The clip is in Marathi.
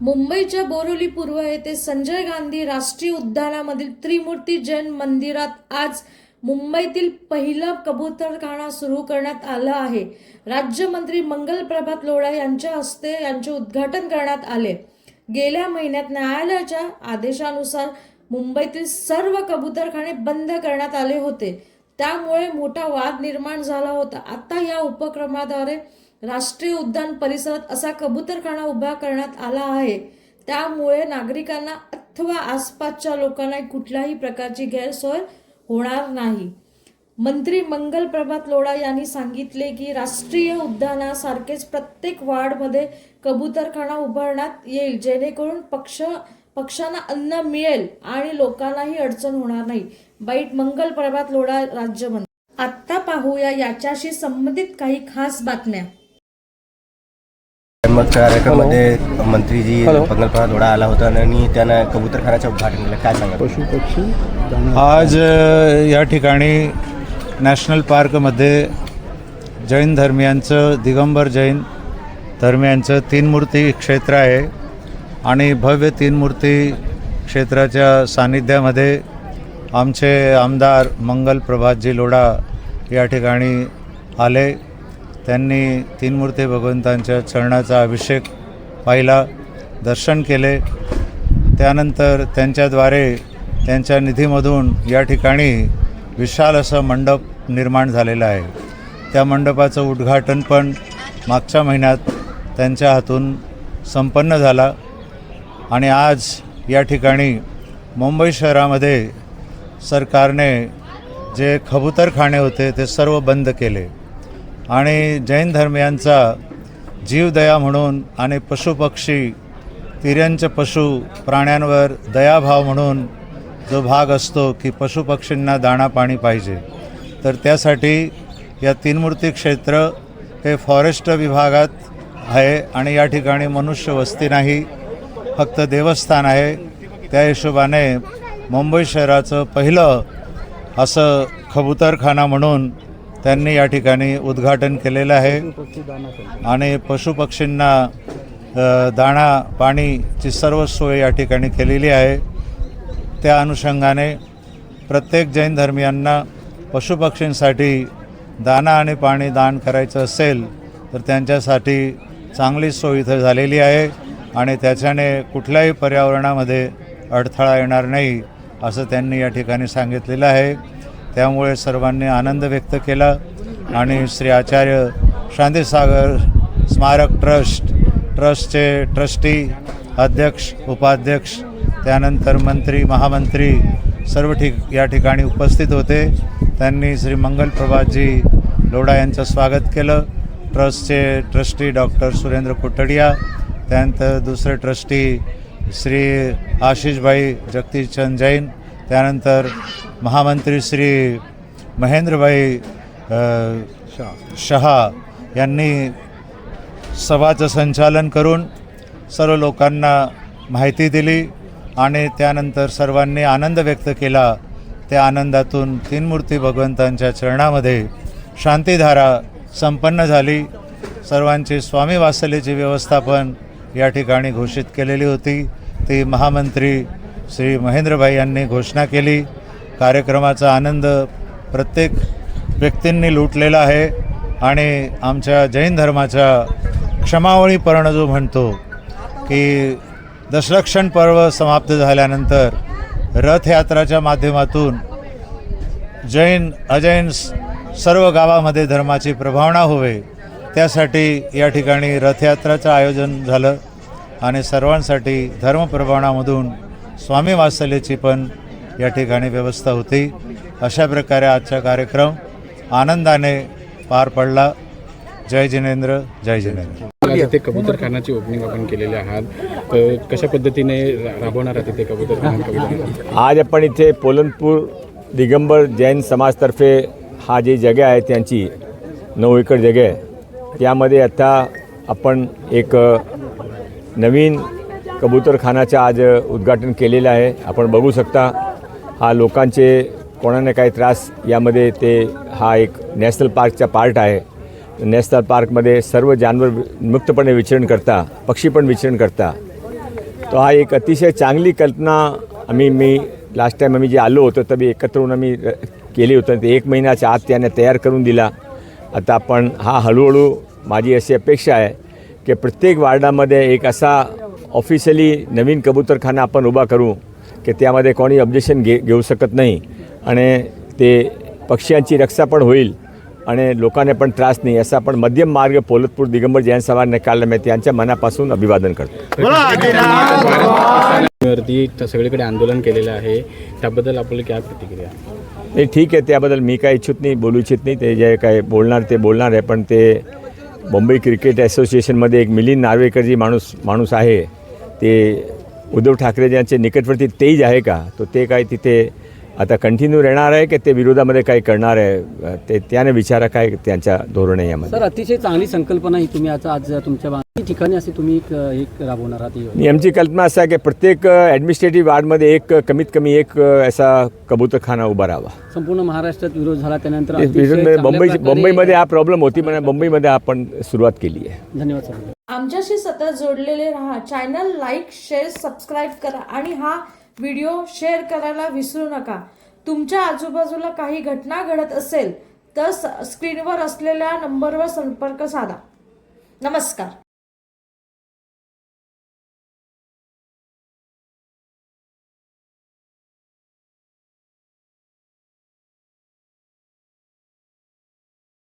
मुंबईच्या बोरिवली पूर्व येथे संजय गांधी राष्ट्रीय उद्यानामधील त्रिमूर्ती जैन मंदिरात आज मुंबईतील पहिलं कबूतरखाना सुरू करण्यात आलं आहे. राज्यमंत्री मंगल प्रभात लोढा यांच्या हस्ते यांचे उद्घाटन करण्यात आले. गेल्या महिन्यात न्यायालयाच्या आदेशानुसार मुंबईतील सर्व कबूतरखाने बंद करण्यात आले होते. त्यामुळे मोठा वाद निर्माण झाला होता. आता या उपक्रमाद्वारे राष्ट्रीय उद्यान परिसरात असा कबूतरखाना उभा करण्यात आला आहे. त्यामुळे नागरिकांना अथवा आसपासच्या लोकांना कुठल्याही प्रकारची गैरसोय होणार नाही. मंत्री मंगल प्रभात लोढा यांनी सांगितले की राष्ट्रीय उद्यानासारखेच प्रत्येक वार्डमध्ये कबूतरखाना उभारण्यात येईल जेणेकरून पक्ष पक्षांना अन्न मिळेल आणि लोकांनाही अडचण होणार नाही. बाईट मंगल प्रभात लोढा राज्यमंत्री. आत्ता पाहूया याच्याशी संबंधित काही खास बातम्या. मग कार्यक्रमामध्ये मंत्रीजी पंगलपणा थोडा आला होता आणि त्यानं कबूतरखानाचं उद्घाटन केलं. काय सांगा पशु पक्षी आज अ, या ठिकाणी नॅशनल पार्कमध्ये जैन धर्मियांचं दिगंबर जैन धर्मियांचं तीन मूर्ती क्षेत्र आहे आणि भव्य तीन मूर्ती क्षेत्राच्या सान्निध्यामध्ये आमचे आमदार मंगल प्रभातजी लोढा या ठिकाणी आले. त्यांनी तीन मूर्ती भगवंतांच्या चरणाचा अभिषेक पाहिला दर्शन केले. त्यानंतर त्यांच्याद्वारे त्यांच्या निधीमधून या ठिकाणी विशाल असं मंडप निर्माण झालेलं आहे. त्या मंडपाचं उद्घाटन पण मागच्या महिन्यात त्यांच्या हातून संपन्न झाला आणि आज या ठिकाणी मुंबई शहरामध्ये सरकारने जे खबूतरखाने होते ते सर्व बंद केले. आणि जैन धर्मियांचा जीवदया म्हणून आणि पशुपक्षी तिर्यांचे पशु प्राण्यांवर दयाभाव म्हणून जो भाग असतो की पशुपक्षींना दाणा पाणी पाहिजे. तर त्यासाठी या तीनमूर्ती क्षेत्र हे फॉरेस्ट विभागात आहे आणि या ठिकाणी मनुष्य वस्ती नाही फक्त देवस्थान आहे. त्या हिशोबाने मुंबई शहराचं पहिलं असं खबूतरखाना म्हणून त्यांनी या ठिकाणी उद्घाटन केलेलं आहे. आणि पशुपक्षींना दाणा पाणीची सर्व सोय या ठिकाणी केलेली आहे. त्या अनुषंगाने प्रत्येक जैन धर्मियांना पशुपक्षींसाठी दाना आणि पाणी दान करायचं असेल तर त्यांच्यासाठी चांगली सोय इथं झालेली आहे आणि त्याच्याने कुठल्याही पर्यावरणामध्ये अडथळा येणार नाही असं त्यांनी या ठिकाणी सांगितलेलं आहे. त्यामुळे सर्वांनी आनंद व्यक्त केला आणि श्री आचार्य शांतीसागर स्मारक ट्रस्ट ट्रस्टचे ट्रस्टी अध्यक्ष उपाध्यक्ष त्यानंतर मंत्री महामंत्री सर्व ठिक या ठिकाणी उपस्थित होते. त्यांनी श्री मंगल प्रभातजी लोढा यांचं स्वागत केलं. ट्रस्टचे ट्रस्टी डॉक्टर सुरेंद्र कुटडिया त्यानंतर दुसरे ट्रस्टी श्री आशिषभाई जगदीशचंद जैन त्यानंतर महामंत्री श्री महेंद्रभाई शहा यांनी सभाचं संचालन करून सर्व लोकांना माहिती दिली आणि त्यानंतर सर्वांनी आनंद व्यक्त केला. त्या आनंदातून तीन मूर्ती भगवंतांच्या चरणामध्ये शांतीधारा संपन्न झाली. सर्वांची स्वामी वासलेची व्यवस्थापन या ठिकाणी घोषित केलेली होती. ती महामंत्री श्री महेंद्रभाई यांनी घोषणा केली. कार्यक्रमाचा आनंद प्रत्येक व्यक्तींनी लुटलेला आहे आणि आमच्या जैन धर्माच्या क्षमावळी पर्ण जो म्हणतो की दशलक्षण पर्व समाप्त झाल्यानंतर रथयात्राच्या माध्यमातून जैन अजैन स- सर्व गावामध्ये धर्माची प्रभावना होवे त्यासाठी या ठिकाणी रथयात्राचं आयोजन झालं आणि सर्वांसाठी धर्मप्रभावनामधून स्वामी वात्सल्याची पण या ठिकाणी व्यवस्था होती. अशा प्रकारे आजचा कार्यक्रम आनंदाने पार पडला. जय जिनेंद्र जय जिनेंद्र. आज इथे कबूतरखानाची ओपनिंग आपण केलेली आहात. तर कशा पद्धतीने राबवणार आहात इथे कबूतरखाना कबूतरखाना आज आपण इथे पोलनपूर दिगंबर जैन समाजतर्फे हा जी जगह आहे त्यांची नऊ एकर जगह आहे. त्यामध्ये आता आपण एक नवीन कबूतरखानाचं आज उद्घाटन केलेलं आहे. आपण बघू शकता हा लोकांचे कोणाने काही त्रास यामध्ये ते हा एक नॅशनल पार्कचा पार्ट आहे. नॅशनल पार्कमध्ये सर्व जानवर मुक्तपणे विचरण करता पक्षी पण विचरण करता. तो हा एक अतिशय चांगली कल्पना आम्ही मी लास्ट टाईम आम्ही जे आलो होतो तर मी एकत्र होऊन आम्ही केली होतं. ते एक महिन्याच्या आत त्याने तयार करून दिला. आता आपण हा हळूहळू माझी अशी अपेक्षा आहे की प्रत्येक वार्डामध्ये एक असा ऑफिशियली नवीन कबूतरखाना आपण उभा करू की त्यामध्ये कोणी ऑब्जेक्शन घे घेऊ शकत नाही. आणि ते पक्ष्यांची रक्षा पण होईल आणि लोकांना पण त्रास नाही असा आपण मध्यम मार्ग पोलतपूर दिगंबर जैन समाजने काढला मी त्यांच्या मनापासून अभिवादन करतो. सगळीकडे आंदोलन केलेलं आहे. त्याबद्दल आपली काय प्रतिक्रिया? नाही ठीक आहे त्याबद्दल मी काय इच्छुक नाही बोलू इच्छित नाही. ते जे काय बोलणार ते बोलणार आहे. पण ते मुंबई क्रिकेट असोसिएशनमध्ये एक मिलिंद नार्वेकर जी माणूस माणूस आहे. ते उद्धव ठाकरे यांचे निकटवर्ती तेज आहे का? तो ते काय तिथे आता कंटिन्यू राहणार आहे की ते विरोधामध्ये काही करणार आहे? ते त्याने विचारा काय त्यांच्या धोरण आहे यामध्ये. सर अतिशय चांगली संकल्पना ही तुम्ही आता आज तुमच्या ठिकाणी असे तुम्ही एक एक राबवणार आहात ही आमची कल्पना असं आहे की प्रत्येक ॲडमिनिस्ट्रेटिव्ह वार्डमध्ये एक कमीत कमी एक असा कबूतरखाना उभा राहावा. संपूर्ण महाराष्ट्रात विरोध झाला त्यानंतर चांगल्या मुंबई मुंबईमध्ये हा प्रॉब्लेम होती म्हणून मुंबईमध्ये आपण सुरुवात केली आहे. धन्यवाद सर. आमच्याशी सतत जोडलेले राहा. चॅनल लाईक शेअर सबस्क्राईब करा आणि हा व्हिडिओ शेअर करायला विसरू नका. तुमच्या आजूबाजूला काही घटना घडत असेल तर स- स्क्रीनवर असलेल्या नंबरवर संपर्क साधा. नमस्कार.